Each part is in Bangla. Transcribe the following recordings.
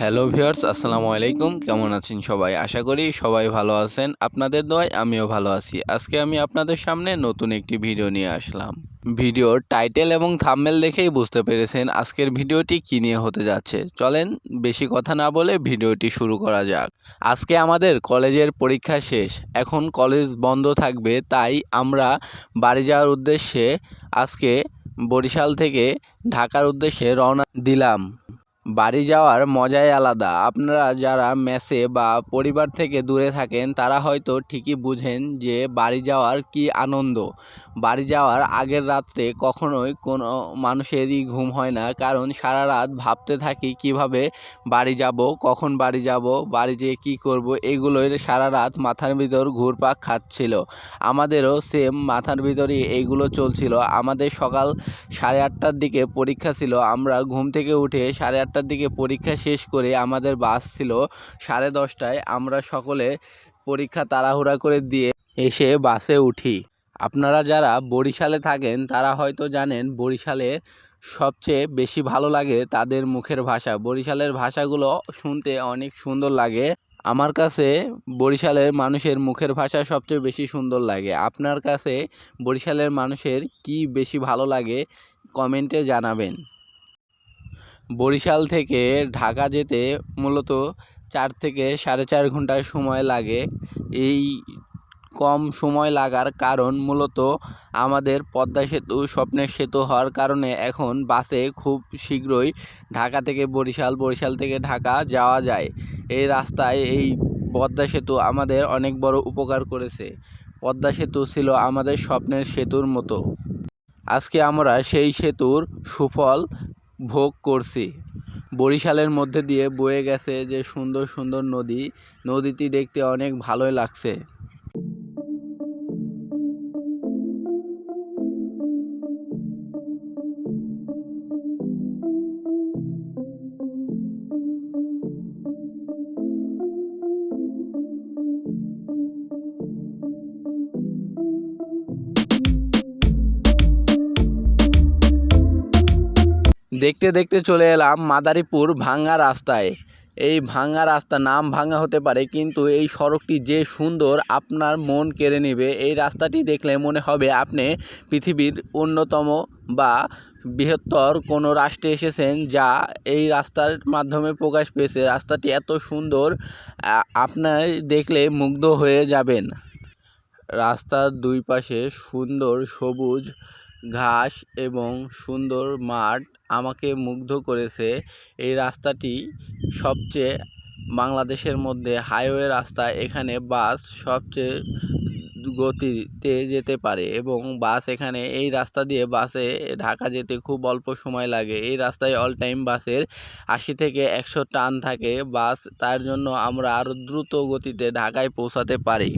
হ্যালো ভিউয়ার্স, আসসালামু আলাইকুম। কেমন আছেন সবাই? আশা করি সবাই ভালো আছেন। আপনাদের দোয়ায় আমিও ভালো আছি। আজকে আমি আপনাদের সামনে নতুন একটি ভিডিও নিয়ে আসলাম। ভিডিওর টাইটেল এবং থাম্বনেল দেখেই বুঝতে পেরেছেন আজকের ভিডিওটি কী নিয়ে হতে যাচ্ছে। চলেন বেশি কথা না বলে ভিডিওটি শুরু করা যাক। আজকে আমাদের কলেজের পরীক্ষা শেষ। এখন কলেজ বন্ধ থাকবে, তাই আমরা বাড়ি যাওয়ার উদ্দেশ্যে আজকে বরিশাল থেকে ঢাকার উদ্দেশ্যে রওনা দিলাম। বাড়ি যাওয়ার মজাই আলাদা। আপনারা যারা মেসে বা পরিবার থেকে দূরে থাকেন, তারা হয়তো ঠিকই বুঝেন যে বাড়ি যাওয়ার কি আনন্দ। বাড়ি যাওয়ার আগের রাত্রে কখনোই কোনো মানুষেরই ঘুম হয় না, কারণ সারা রাত ভাবতে থাকি কীভাবে বাড়ি যাব, কখন বাড়ি যাব, বাড়ি যেয়ে কী করব, এগুলোই সারা রাত মাথার ভিতর ঘুরপাক খাচ্ছিল। আমাদেরও সেম মাথার ভিতরই এইগুলো চলছিল। আমাদের সকাল সাড়ে আটটার দিকে পরীক্ষা ছিল। আমরা ঘুম থেকে উঠে সাড়ে আটটার দিকে পরীক্ষা শেষ করে আমাদের বাস ছিল সাড়ে দশটায়। আমরা সকলে পরীক্ষা তাড়াহুড়া করে দিয়ে এসে বাসে উঠি। আপনারা যারা বরিশালে থাকেন, তারা হয়তো জানেন বরিশালে সবচেয়ে বেশি ভালো লাগে তাদের মুখের ভাষা। বরিশালের ভাষাগুলো শুনতে অনেক সুন্দর লাগে। আমার কাছে বরিশালের মানুষের মুখের ভাষা সবচেয়ে বেশি সুন্দর লাগে। আপনার কাছে বরিশালের মানুষের কি বেশি ভালো লাগে কমেন্টে জানাবেন। বরিশাল থেকে ঢাকা যেতে মূলত চার থেকে সাড়ে চার ঘণ্টা সময় লাগে। এই কম সময় লাগার কারণ মূলত আমাদের পদ্মা সেতু, স্বপ্নের সেতু হওয়ার কারণে এখন বাসে খুব শীঘ্রই ঢাকা থেকে বরিশাল বরিশাল থেকে ঢাকা যাওয়া যায়। এই রাস্তায় এই পদ্মা সেতু আমাদের অনেক বড় উপকার করেছে। পদ্মা সেতু ছিল আমাদের স্বপ্নের সেতুর মতো। আজকে আমরা সেই সেতুর সুফল ভোগ করছি। বরিশালের মধ্যে দিয়ে বয়ে গেছে যে সুন্দর সুন্দর নদী। নদীটি দেখতে অনেক ভালোই লাগছে। দেখতে দেখতে চলে এলাম মাদারীপুর ভাঙ্গা রাস্তায়। এই ভাঙ্গা রাস্তা নাম ভাঙ্গা হতে পারে, কিন্তু এই সড়কটি যে সুন্দর আপনার মন কেড়ে নেবে। এই রাস্তাটি দেখলে মনে হবে আপনি পৃথিবীর অন্যতম বা বৃহত্তর কোনো রাষ্ট্রে এসেছেন যা এই রাস্তার মাধ্যমে প্রকাশ পেয়েছে। রাস্তাটি এত সুন্দর আপনার দেখলে মুগ্ধ হয়ে যাবেন। রাস্তার দুই পাশে সুন্দর সবুজ ঘাস এবং সুন্দর মাঠ আমাকে মুগ্ধ করেছে। এই রাস্তাটি সবচেয়ে বাংলাদেশের মধ্যে হাইওয়ে রাস্তা। এখানে বাস সবচেয়ে গতিতে যেতে পারে এবং বাস এখানে, এই রাস্তা দিয়ে বাসে ঢাকা যেতে খুব অল্প সময় লাগে। এই রাস্তায় অল টাইম বাসের আশি থেকে একশো টান থাকে। বাস তার জন্য আমরা আরও দ্রুত গতিতে ঢাকায় পৌঁছাতে পারি।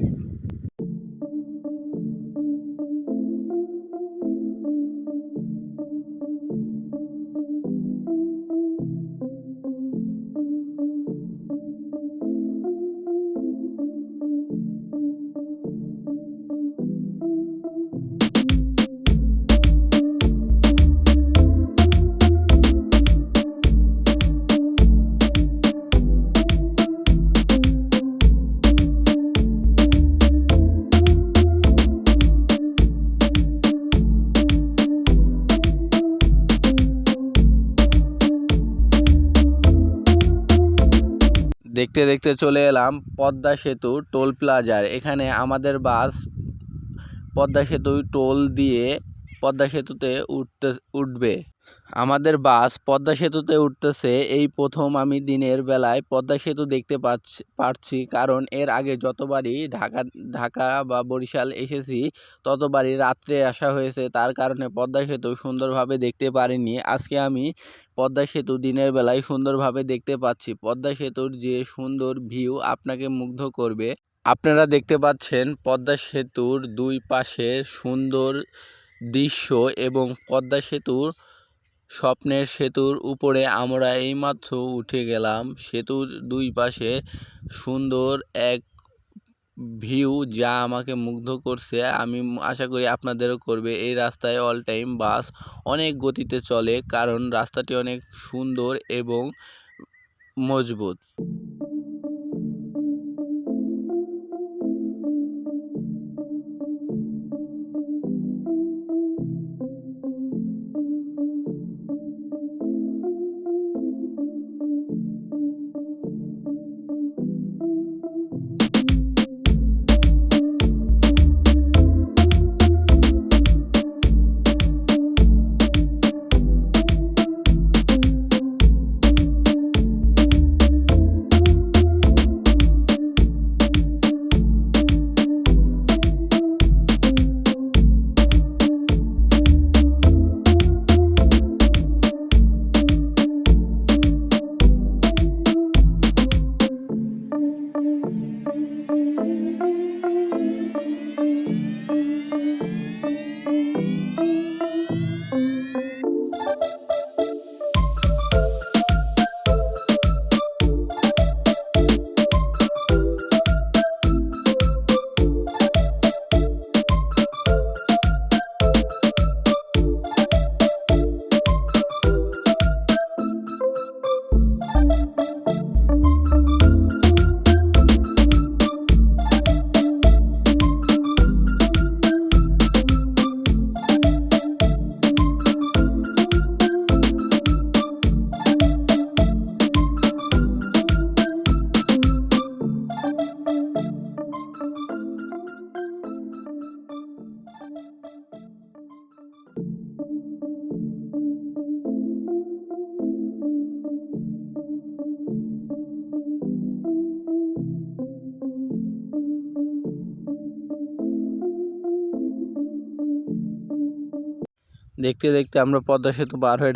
দেখতে দেখতে চলে এলাম পদ্মা সেতু টোল প্লাজার। এখানে আমাদের বাস পদ্মা সেতু টোল দিয়ে পদ্মা সেতুতে উঠতে, উঠবে। আমাদের বাস পদ্মা সেতুতে উঠতেছে। এই প্রথম আমি দিনের বেলায় পদ্মা সেতু দেখতে পাচ্ছি, পারছি। কারণ এর আগে যতবারই ঢাকা ঢাকা বা বরিশাল এসেছি, ততবারই রাত্রে আসা হয়েছে। তার কারণে পদ্মা সেতু সুন্দরভাবে দেখতে পারিনি। আজকে আমি পদ্মা সেতু দিনের বেলায় সুন্দরভাবে দেখতে পাচ্ছি। পদ্মা সেতুর যে সুন্দর ভিউ আপনাকে মুগ্ধ করবে। আপনারা দেখতে পাচ্ছেন পদ্মা সেতুর দুই পাশে সুন্দর দৃশ্য এবং পদ্মা সেতুর স্বপ্নের সেতুর উপরে আমরা এইমাত্র উঠে গেলাম। সেতুর দুই পাশে সুন্দর এক ভিউ যা আমাকে মুগ্ধ করছে। আমি আশা করি আপনাদেরও করবে। এই রাস্তায় অল টাইম বাস অনেক গতিতে চলে, কারণ রাস্তাটি অনেক সুন্দর এবং মজবুত। দেখতে দেখতে আমরা পদ্মা সেতু পার হয়ে